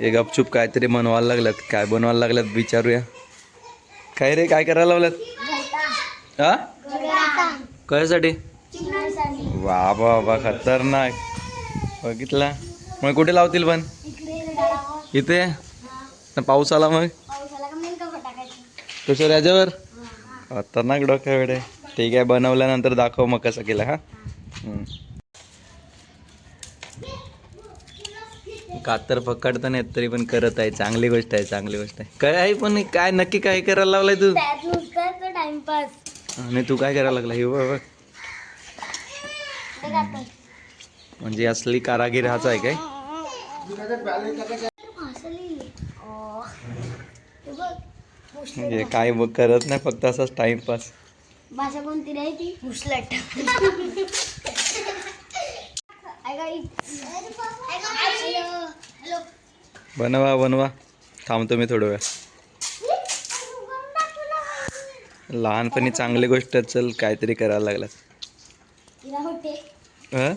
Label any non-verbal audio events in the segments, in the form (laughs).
हे गपचूप काहीतरी बनवायला लागल्यात. काय बनवायला लागल्यात विचारूया. काय रे काय करायला लावल्यात हा? कशासाठी? वा बाबा खतरनाक. बघितला. मग कुठे लावतील पण? इथे? पाऊस आला मग? तुझ्या याच्यावर? खतरनाक डोक्या वेळे ठीक आहे बनवल्यानंतर दाखव मग कसं केलं हा? कातर पकडता नाही तरी पण करत आहे चांगली गोष्ट आहे चांगली गोष्ट आहे काय आहे पण काय नक्की काय करायला लावलाय तू टाइमपास आणि तू काय करायला लागला हे बघ बघ. म्हणजे असली कारागीर हाच आहे काय म्हणजे काय बघ करत नाही फक्त असाच टाइमपास भाषा कोणती नाही ती हुसलट हॅलो बनवा बनवा. थांबतो मी थोडं वेळ. लहानपणी चांगली गोष्ट चल काहीतरी करायला लागला हं?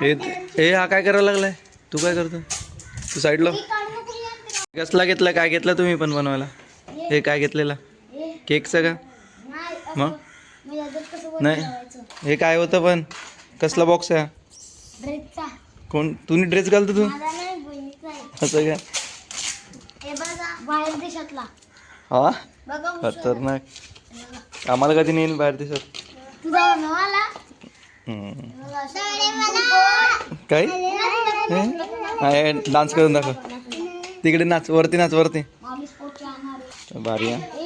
हे हे हा काय करायला लागलाय? तू काय करतो? तू साईडला आणते. कसला घेतला काय घेतला तुम्ही पण बनवायला? हे काय घेतलेला? हे केकचं का मग? नाही. हे काय होतं पण? कसला बॉक्स आहे? कोण? तुम्ही ड्रेस घालतो तू? असं काय? हे बघा बाहेर देशातला. हा. खतरनाक. आम्हाला कधी नेईल बाहेर. बघा काय? डान्स करून दाखव. तिकडे नाच वरती नाच वरती. भारी आहे.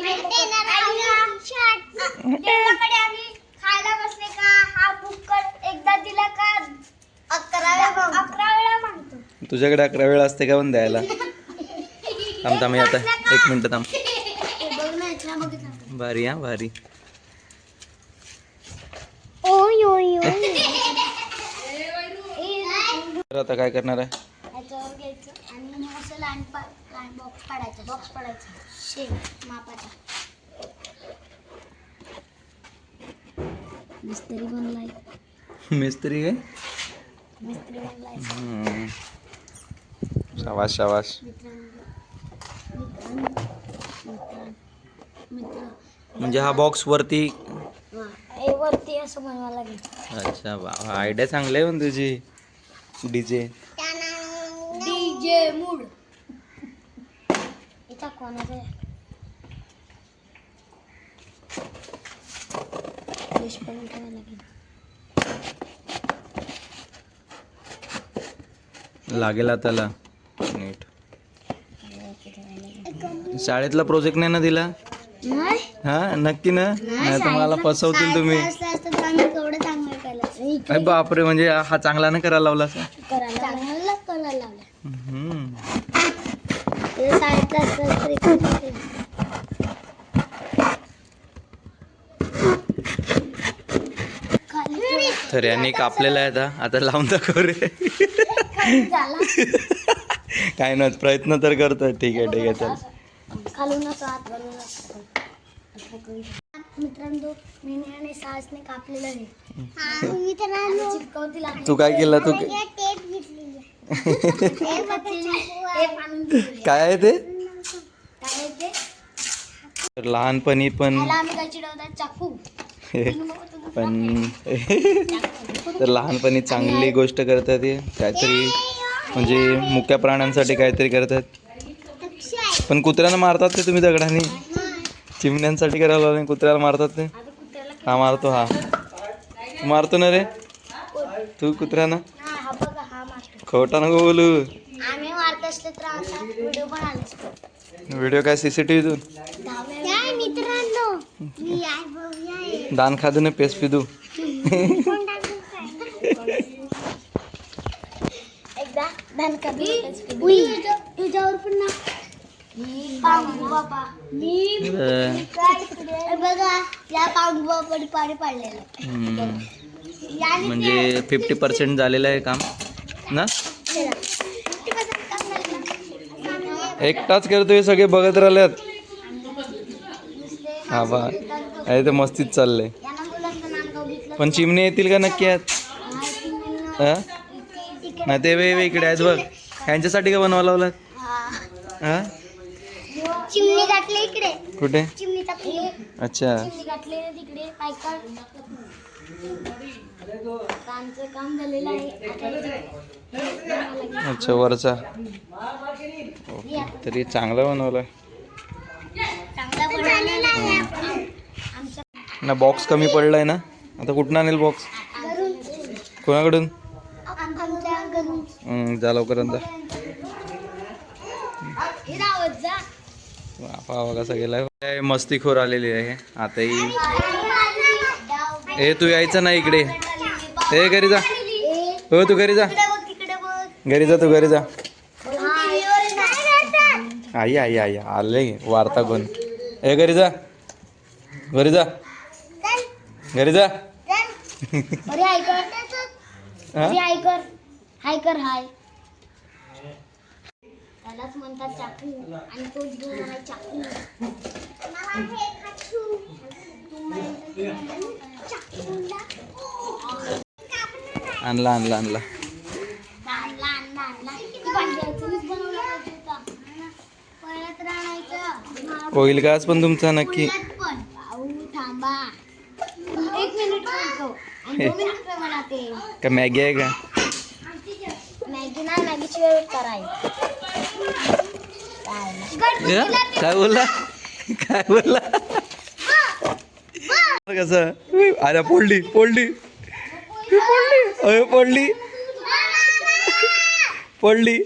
देवाकडे आम्ही खायला बसले का? हा बुक्कट एकदा दिला का? अकरा वेळा अकरा वेळा मागतो. तुझ्याकडे अकरा वेळ असते का पण द्यायला? थांब थांब हे आता एक मिनटं थांब. बघ ना इथला बघितला भारी हा भारी. ओय ओय (laughs) तर आता काय करणार आहे? याच्यावर घ्यायचं आणि असं पा बॉक्स पाडायचा बॉक्स पाडायचा. सेम मापाचा. मिस्त्री बनलाय मिस्त्री काय मिस्त्री बनलाय मित्रांनो मित्र म्हणजे हा बॉक्स वरती वरती असं बनवावं लागेल. अच्छा आयडिया चांगली आहे पण तुझी. DJ DJ mood. इथं कोणाचं डिश पण ठेवायला लागेल. लागेल त्याला नीट. शाळेतला प्रोजेक्ट नाही ना दिला? हा? नक्की ना? नाही तर मला फसवतील तुम्ही. बापरे म्हणजे हा चांगला नाही करायला लावला करायला लावलं हम्म. ते शाळेत असतं तरी यांनी कापलेला आहे आता. आता लावून दाखव रे. काय ना प्रयत्न तर करतोय. ठीक आहे ठीक आहे चल. मित्रांनो सासने कापलेलं आहे. तू काय केलं? तू. काय आहे ते? लहानपणी पण चिडवतात चाकू. पण (laughs) तर लहानपणी चांगली गोष्ट करतात हे काहीतरी म्हणजे मुक्या प्राण्यांसाठी काहीतरी करतात. पण कुत्र्यांना मारतात ते तुम्ही दगडाने? चिमण्यांसाठी करायला लावलं कुत्र्याला मारतात ते? हा मारतो हा. मारतो ना रे? तू कुत्र्यानं? खोटा नको बोलू. व्हिडिओ काय सीसीटीव्ही दान खादू ने. पेस पिदू म्हणजे फिफ्टी पर्सेंट झालेलं आहे काम. ना? एकटाच करतो हे सगळे बघत राहिल्यात. हा बा आहे तर मस्तीच चाललंय. पण चिमणे येतील का नक्की आहेत ना. हा ते वे इकडे आहेत बघ. ह्यांच्यासाठी का बनवा लावलात? हा. हा कुठे? अच्छा. अच्छा वरचा. तरी चांगला बनवला चांगला बनवलेला आहे आमच्या ना बॉक्स कमी पडलाय ना? आता कुठं आणेल बॉक्स कोणाकडून? जा लवकर कसा गेलाय. काय मस्तीखोर आलेली आहे. आताही ए तू यायचं ना इकडे. ए घरी जा. हो तू घरी जा. घरी जा तू घरी जा. आई आई आई आले वार्ता कोण ए घरी जा. घरी जा. घरी जा. (laughs) अरे हाय कर हा? अरे हाय कर हाय कर हाय त्यालाच म्हणतात चाकू आणि तोच घेऊन आला चाकू मला खाचू. तुम्हाला चाकूला. आणला आणला आणला आणला, आणला, आणला. ती भांड्याचंच बनवलं पाहिजे होता. पहिलं तर आणायचं. होईल का आज पण तुमचा नक्की पहिल्यात पण. भाऊ, थांबा एक मिनिट बोलतो आणि दोन मिनिट काय बनाते (laughs) का मॅगी आहे का? मॅगी मॅगीची वेळ? काय बोलला? काय बोलला? कसं? अरे पडली पडली पडली अरे पडली पडली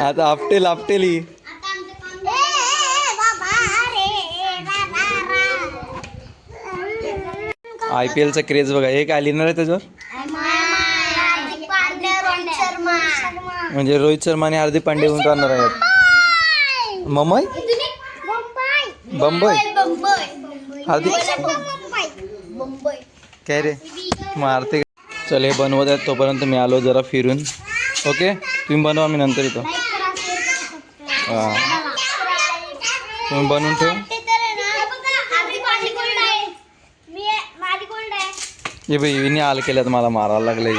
आता आपटेल आपटेल आय पी एलचा क्रेज बघा हे काय लिहिणार आहे त्याच्यावर? म्हणजे रोहित शर्मा आणि हार्दिक पांडे होऊन राहणार आहेत. मुंबई? बंबई हार्दिक काय रे? मारते चल हे बनवत आहेत तोपर्यंत मी आलो जरा फिरून. ओके? तुम्ही बनवा मी नंतर येतो. हा. तुम्ही बनवून ठेव. हे बाई विनी हाल केल्यात मला मारायला लागले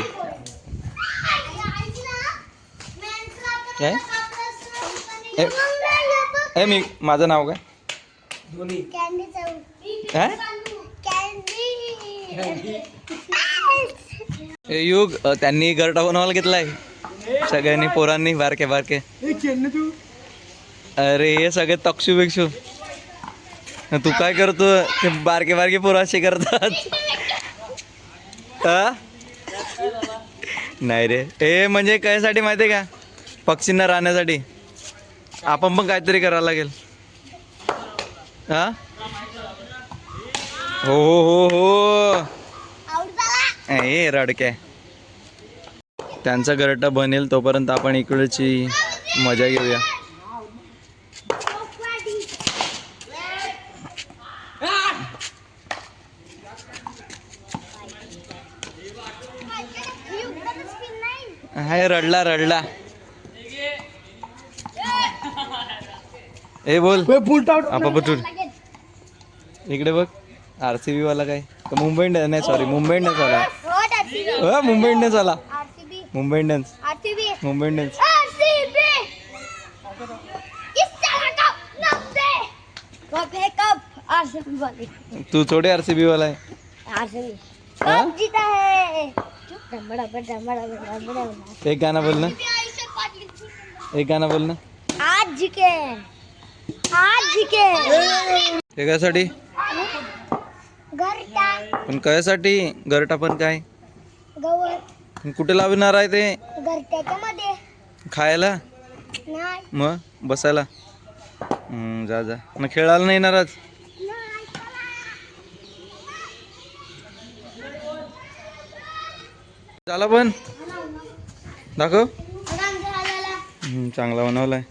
काय मी माझं नाव काय? युग त्यांनी गरटा बनवायला घेतलाय. सगळ्यांनी पोरांनी बारके बारके. अरे हे सगळे तक्षू बिक्षू तू काय करतो ते बारके बारके पोरं असे करतात? नाही रे. हे म्हणजे कशासाठी माहिती का? पक्षींना राहण्यासाठी. आपण पण काहीतरी करावं लागेल. हा हो हो हो हो. ए रडके त्यांचा गरटा बनेल तोपर्यंत आपण इकडची मजा घेऊया. हाय रडला रडला. ए बोल. आपा पटून इकडे बघ आर सी बी वाला काय? मुंबई इंडियन्स नाही सॉरी मुंबई इंडियन्स वाला. मुंबई इंडियन्स वाला. मुंबई इंडियन्स. मुंबई इंडियन्स. तू थोडे आर सी बी वाला आहे. एक गाणं बोल ना. एक गाणं बोल ना. आज जिके आज जिके ते कशासाठी पण कशासाठी? गरटा पण काय? गवत. कुठे लावणार आहे ते? खायला? नाही. मग? बसायला? जा जा. मग खेळायला नाही येणार आज? झाला पण? दाखव. चांगला बनवलाय.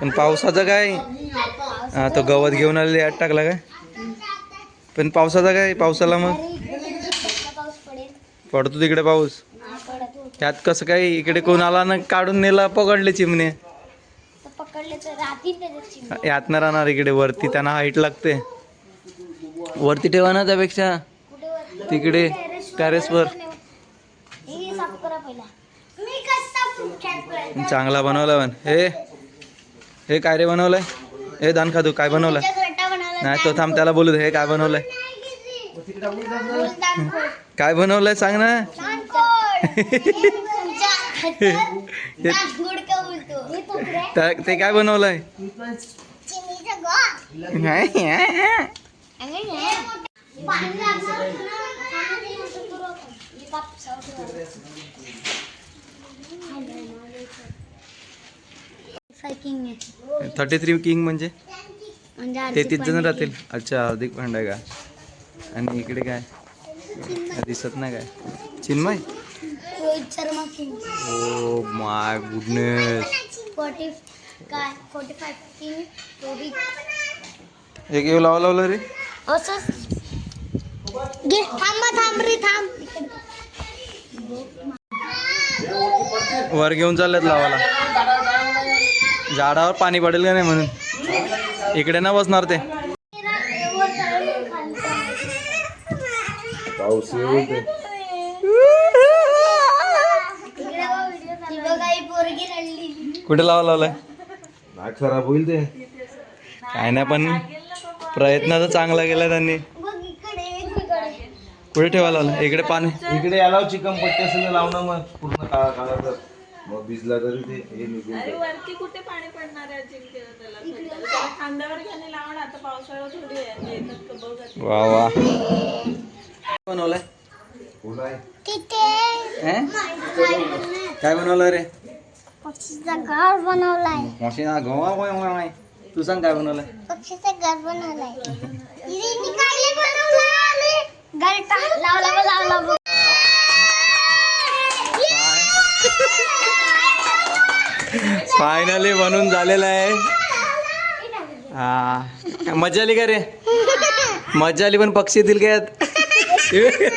पण पावसाचं काय? हा तो गवत घेऊन आलेले आत टाकला काय? पण पावसाचा काय? पावसाला मग? पडतो तिकडे पाऊस. त्यात कसं काय? इकडे कोण आला ना काढून नेला पकडले चिमणे. यात नाही राहणार इकडे वरती त्यांना हाईट लागते. वरती ठेवा ना त्यापेक्षा. तिकडे टेरेसवर हे साफ करा पहिला मी कसा चांगला बनवला पण हे हे काय रे बनवलंय? हे दान खातू काय बनवलंय? नाही तो थांब त्याला बोलू दे हे काय बनवलंय? काय बनवलंय सांग ना. ते काय बनवलंय? नाही. थर्टी थ्री किंग म्हणजे? ते तीस जण राहतील. अच्छा भांड आहे का? आणि इकडे काय? दिसत नाही काय? Chinmay? Rohit Sharma king oh my goodness. Forty काय? Forty five king Rohit. एक येऊ लावा लावलं रे. असंच घे थांबा थांब रे थांब. वर घेऊन चाललेत लावाला झाडावर पाणी पडेल का नाही म्हणून? इकडे ना बसणार ते. कुठे लावा लावलाय? नाक खराब होईल ते. काय नाही पण प्रयत्न तर चांगला केला त्यांनी. कुठे ठेवा लावला. इकडे पाणी. इकडे याला चिकन पट्टी असेल तर लाव ना मग. पूर्ण काळा काळा तर. मग भिजला तरी ते हे निघून अरे जाईल. वरती कुठे पाणी पडणार आहे अजिंक्य त्याला? त्याला खांद्यावर घ्यायला लावा ना. आता पावसाळा थोडी आहे. येतात. वा वा. बनवलंय? फुल आहे? हे? काय बनवलं रे? पक्षीचा घर बनवलाय. मावशी ना गवा गवा गवा गवा. तू सांग काय बनवलंय? पक्षीचं घर बनवलाय. इथे काय बनवलाय घर टा- लावला बघ, लावला बघ. फायनली बनून झालेलं आहे हा मजा आली का रे (laughs) मजा आली पण पक्षी येतील काय? (laughs)